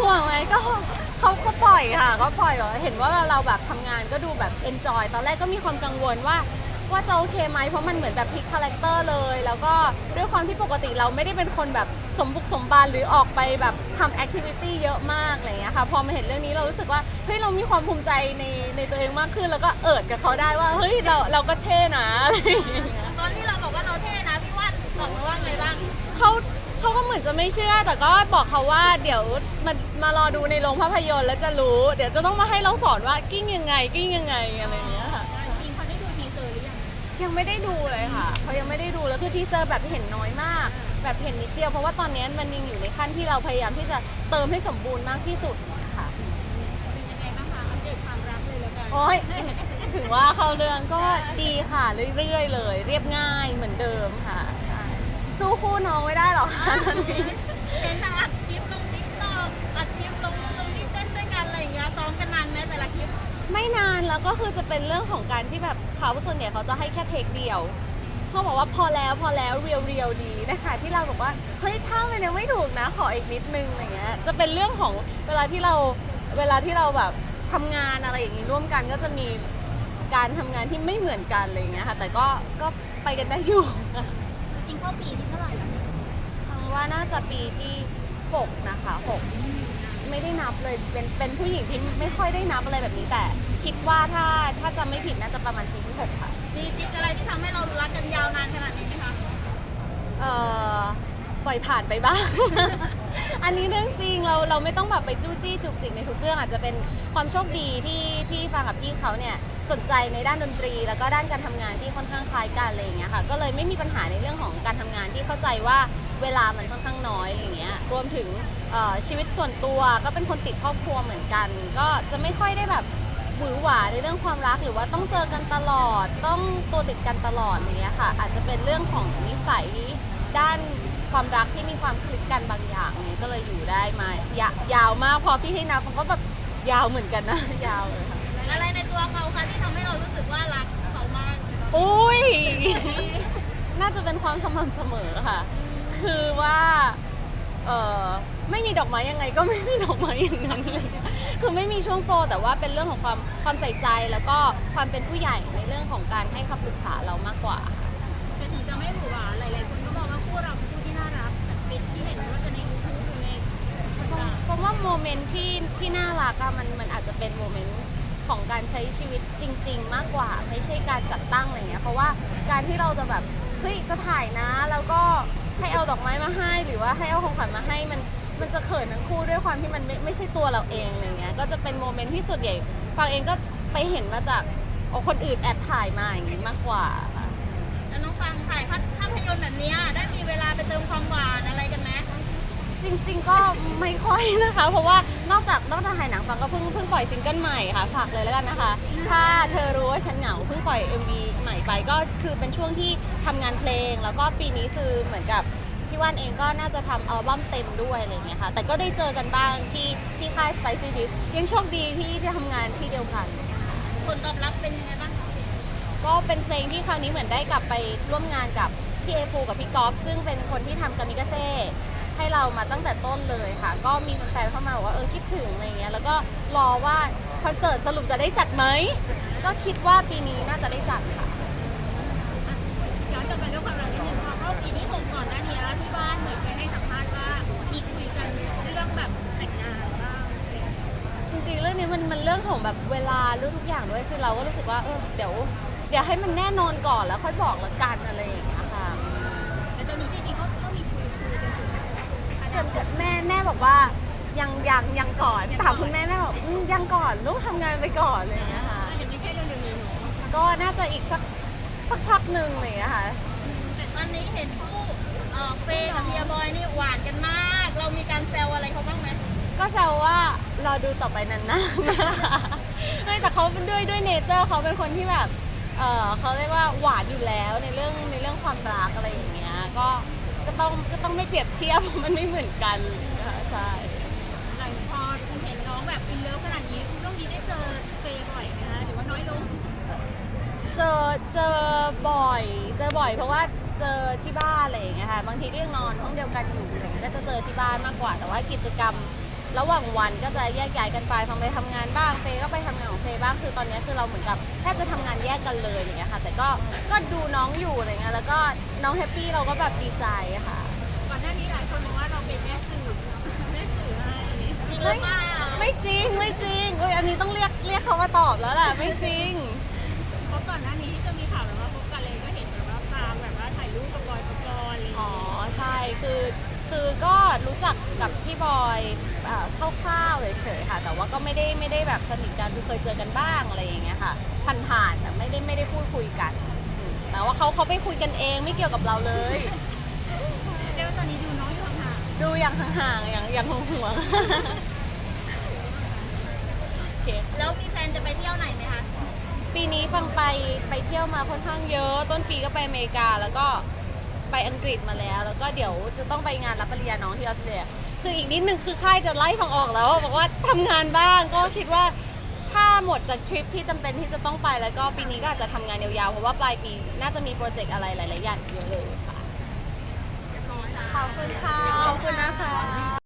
ห่วงไหมก็เขาก็ปล่อยค่ะ ก็ปล่อยแบบเห็นว่าเราแบบทำงานก็ดูแบบเอนจอยตอนแรกก็มีความกังวลว่า ว่าจะโอเคไหมเพราะมันเหมือนแบบพลิกคาแรคเตอร์เลย แล้วก็ด้วยความที่ปกติเราไม่ได้เป็นคนแบบสมบุกสมบานหรือออกไปแบบทำแอคทิวิตี้เยอะมากอะไรอย่างเงี้ยค่ะพอมาเห็นเรื่องนี้เรารู้สึกว่าเฮ้ยเรามีความภูมิใจในในตัวเองมากขึ้น แล้วก็เอิดกับเขาได้ว่าเฮ้ยเราเราก็เท่นะอะไรอย่างเงี้ย ตอนที่เราบอกว่าเราเท่นะพี่ว่านบอกมาว่าไงบ้าง เขาเขาก็เหมือนจะไม่เชื่อแต่ก็บอกเขาว่าเดี๋ยว มามารอดูในโรงภาพยนตร์แล้วจะรู้ เดี๋ยวจะต้องมาให้เราสอนว่ากิ้งยังไง กิ้งยังไงอะไรอย่างเงี้ยค่ะ จริงเขาได้ดูทีเซอร์หรือยังยังไม่ได้ดูเลยค่ะเขายังไม่ได้ดูแล้วคือทีเซอร์แบบเห็นน้อยมาก แบบเห็นนิดเดียวเพราะว่าตอนนี้มันยังอยู่ในขั้นที่เราพยายามที่จะเติมให้สมบูรณ์มากที่สุดค่ะเป็นยังไงบ้างคะอัปเดตความรักเลยแล้วกันโอ้ยถึงว่าเข้าเรื่องก็ดีค่ะเรื่อยๆเลย เรียบง่ายเหมือนเดิมค่ะใช่สู้คู่น้องไม่ได้หรอกค่ะตอนนี้เห็นอัดคลิปลงทิก ซ้อมกันนานไหมแต่ละคลิปไม่นานแล้วก็คือจะเป็นเรื่องของการที่แบบเขาส่วนใหญ่เขาจะให้แค่เทคเดียวเขาบอกว่าพอแล้วพอแล้วเรียวเรียวๆดีนะคะที่เราบอกว่าเฮ้ยถ้ามันยังไม่ถูกนะขออีกนิดนึงอะไรเงี้ยจะเป็นเรื่องของเวลาที่เราเวลาที่เราแบบทำงานอะไรอย่างนี้ร่วมกันก็จะมีการทำงานที่ไม่เหมือนกันอะไรเงี้ยค่ะแต่ก็ก็ไปกันได้อยู่จริงเข้าปีที่เท่าไหร่แล้วเนี่ยฟังว่าน่าจะปีที่หกนะคะหก ไม่ได้นับเลยเป็นเป็นผู้หญิงที่ไม่ค่อยได้นับอะไรแบบนี้แต่ คิดว่าถ้าถ้าจำไม่ผิดน่าจะประมาณปีที่หกค่ะมีจริงอะไรที่ทำให้เรารักกันยาวนานขนาดนี้ไหมคะเอ่อปล่อยผ่านไปบ้าง อันนี้เรื่องจริงเราเราไม่ต้องแบบไปจู้จี้จุกจิกในทุกเรื่องอาจจะเป็นความโชคดีที่ที่ฟังกับพี่เขาเนี่ยสนใจในด้านดนตรี แล้วก็ด้านการทำงานที่ค่อนข้างคล้ายกันอะไรอย่างเงี้ยค่ะ ก็เลยไม่มีปัญหาในเรื่องของการทำงานที่เข้าใจว่า เวลามันค่อนข้างน้อยอะไรอย่างเงี้ยรวมถึงเอ่อชีวิตส่วนตัวก็เป็นคนติดครอบครัวเหมือนกัน ก็จะไม่ค่อยได้แบบหวือหวาในเรื่องความรักหรือว่าต้องเจอกันตลอด ต้องตัวติดกันตลอดอย่างเงี้ยค่ะ อาจจะเป็นเรื่องของนิสัยด้านความรักที่มีความคลิกกันบางอย่างเนี่ยก็เลยอยู่ได้มายายาวมากพอพี่ให้นับมันก็แบบยาวเหมือนกันนะ ยาวเลยค่ะอะไรในตัวเขาคะที่ทำให้เรารู้สึกว่ารักเขามากอุ้ยน่าจะเป็นความสม่ำเสมอค่ะ คือว่าเออไม่มีดอกไม้ยังไงก็ไม่มีดอกไม้อย่างนั้นเลยคือไม่มีช่วงโปรแต่ว่าเป็นเรื่องของความความใส่ใจแล้วก็ความเป็นผู้ใหญ่ในเรื่องของการให้คำปรึกษาเรามากกว่า แต่ถึงจะไม่หวือหวาหลายๆคนก็มองว่าคู่เราเป็นคู่ที่น่ารักแบบเป็นที่เห็นไม่ว่าจะในยูทูบหรือในต่างเพราะว่าโมเมนต์ที่ที่น่ารักอะมันมันอาจจะเป็นโมเมนต์ของการใช้ชีวิตจริง ๆ มากกว่า ไม่ใช่การจัดตั้งอะไรเงี้ยเพราะว่าการที่เราจะแบบเฮ้ยจะถ่ายนะแล้วก็ ให้เอาดอกไม้มาให้หรือว่าให้เอาของขวัญมาให้มันมันจะเขินทั้งคู่ด้วยความที่มันไม่ไม่ใช่ตัวเราเองอะไรเงี้ยก็จะเป็นโมเมนต์ที่ส่วนใหญ่ฟังเองก็ไปเห็นมาจากโอ้คนอื่นแอบถ่ายมาอย่างงี้มากกว่าค่ะ แล้วน้องฟังถ่ายภาพยนตร์แบบเนี้ยได้มีเวลาไปเติมความหวานอะไรกันไหม จริง ๆ ก็ไม่ค่อยนะคะ เพราะว่านอกจากนอกจากถ่ายหนังฟังก็เพิ่งเพิ่งปล่อยซิงเกิลใหม่ค่ะฝากเลยแล้วกันนะคะ ถ้าเธอรู้ว่าฉันเหงาเพิ่งปล่อย MV ใหม่ไปก็คือเป็นช่วงที่ทำงานเพลง แล้วก็ปีนี้คือเหมือนกับพี่ว่านเองก็น่าจะทำอัลบั้มเต็มด้วยอะไรอย่างเงี้ยค่ะ แต่ก็ได้เจอกันบ้างที่ที่ค่าย Spicy Dish ยังโชคดีที่ได้ทำงานที่เดียวกัน ผลตอบรับเป็นยังไงบ้างคะก็เป็นเพลงที่คราวนี้เหมือนได้กลับไปร่วมงานกับพี่เอฟูกับพี่ก๊อฟซึ่งเป็นคนที่ทำกามิกาเซ่ ให้เรามาตั้งแต่ต้นเลยค่ะ ก็มีแฟนๆเข้ามาบอกว่าเออคิดถึงอะไรเงี้ยแล้วก็รอว่าคอนเสิร์ตสรุปจะได้จัดไหมก็คิดว่าปีนี้น่าจะได้จัดค่ะ ย้อนกลับไปด้วยความรักนิดนึงพอเข้าปีที่หกก่อนหน้านี้แล้วที่บ้านเหมือนเคยให้สัมภาษณ์ว่ามีคุยกันเรื่องแบบแต่งงานบ้างอะไรอย่างเงี้ยจริงๆ เรื่องนี้มันมันเรื่องของแบบเวลาเรื่องทุกอย่างด้วยคือเราก็รู้สึกว่าเออเดี๋ยวเดี๋ยวให้มันแน่นอนก่อนแล้วค่อยบอกละกันอะไรอย่างเงี้ยค่ะ แต่ตอนนี้จริงๆก็ก็มีคุยคุยกันอยู่ เกิดกับแม่แม่บอกว่ายังยังยังก่อนถามคุณแม่แม่บอกอืมยังก่อนลูกทำงานไปก่อนอะไรอย่างเงี้ยค่ะ เห็นไม่ใช่เรื่องเดียวนี้เนาะก็น่าจะอีกสักสักพักหนึ่งอะไรอย่างเงี้ยค่ะ แต่ตอนนี้เห็นคู่เอ่อเฟย์กับเฮียบอยนี่หวานกันมาก เรามีการแซวอะไรเขาบ้างไหมก็แซวว่ารอดูต่อไปนานๆนะคะไม่แต่เขาเป็นด้วยด้วยเนเจอร์เขาเป็นคนที่แบบ เออเขาเรียกว่าหวานอยู่แล้วในเรื่องในเรื่องความรักอะไรอย่างเงี้ย ก็ ก็ต้องก็ต้องไม่เปรียบเทียบเพราะมันไม่เหมือนกันนะคะใช่หลังพอเห็นน้องแบบอินเลิฟขนาดนี้ช่วงนี้ได้เจอเฟย์บ่อยไหมคะหรือว่าน้อยลงเจอเจอบ่อย เจอบ่อยเพราะว่าเจอที่บ้านอะไรอย่างเงี้ยค่ะบางทีก็ยังนอนห้องเดียวกันอยู่อะไรเงี้ยก็จะเจอที่บ้านมากกว่า แต่ว่ากิจกรรม ระหว่างวันก็จะแยกย้ายกันไปฟังไปทำงานบ้างเฟย์ก็ไปทำงานของเฟย์บ้างคือตอนนี้คือเราเหมือนกับแทบจะทำงานแยกกันเลยอย่างเงี้ยค่ะ แต่ก็ก็ดูน้องอยู่อะไรเงี้ยแล้วก็น้องแฮปปี้เราก็แบบดีใจค่ะ ก่อนหน้านี้หลายคนมองว่าเราเป็นแม่สื่อแม่สื่อให้จริงหไม่รือเปล่าไม่จริงไม่จริงเอ้ยอันนี้ต้องเรียกเรียกเขามาตอบแล้วแหละไม่จริง เพราะก่อนหน้านี้ที่จะมีข่าวแบบว่าพบกันเลยก็เห็นแบบว่าตามแบบว่าถ่ายรูปกับบอยปกรณ์อะไรอย่างอ๋อเงี้ยใช่คือ คือก็รู้จักกับพี่บอยเอ่อคร่าวๆเฉยๆค่ะ แต่ว่าก็ไม่ได้ไม่ได้แบบสนิทกันคือเคยเจอกันบ้างอะไรอย่างเงี้ยค่ะผ่านๆแต่ไม่ได้ไม่ได้พูดคุยกันอืมแต่ว่าเขาเขาไปคุยกันเองไม่เกี่ยวกับเราเลย เรียกว่าตอนนี้ดูน้องอยู่ห่างดูอย่างห่างๆอย่างอย่างห่วงๆโอเค ๆแล้วมีแพลนจะไปเที่ยวไหนไหมคะ ปีนี้ฟังไปไปเที่ยวมาค่อนข้างเยอะ ต้นปีก็ไปอเมริกา แล้วก็ ไปอังกฤษมาแล้ว แล้วก็เดี๋ยวจะต้องไปงานรับปริญญาน้องที่ออสเตรเลียคืออีกนิดนึงคือค่ายจะไล่ฟังออกแล้วบอกว่าทำงานบ้าง ก็คิดว่าถ้าหมดจากทริปที่จำเป็นที่จะต้องไปแล้วก็ปีนี้ก็อาจจะทำงานยาวๆ เพราะว่าปลายปีน่าจะมีโปรเจกต์อะไรหลายๆอย่างเยอะเลยค่ะขอบคุณค่ะขอบคุณนะคะ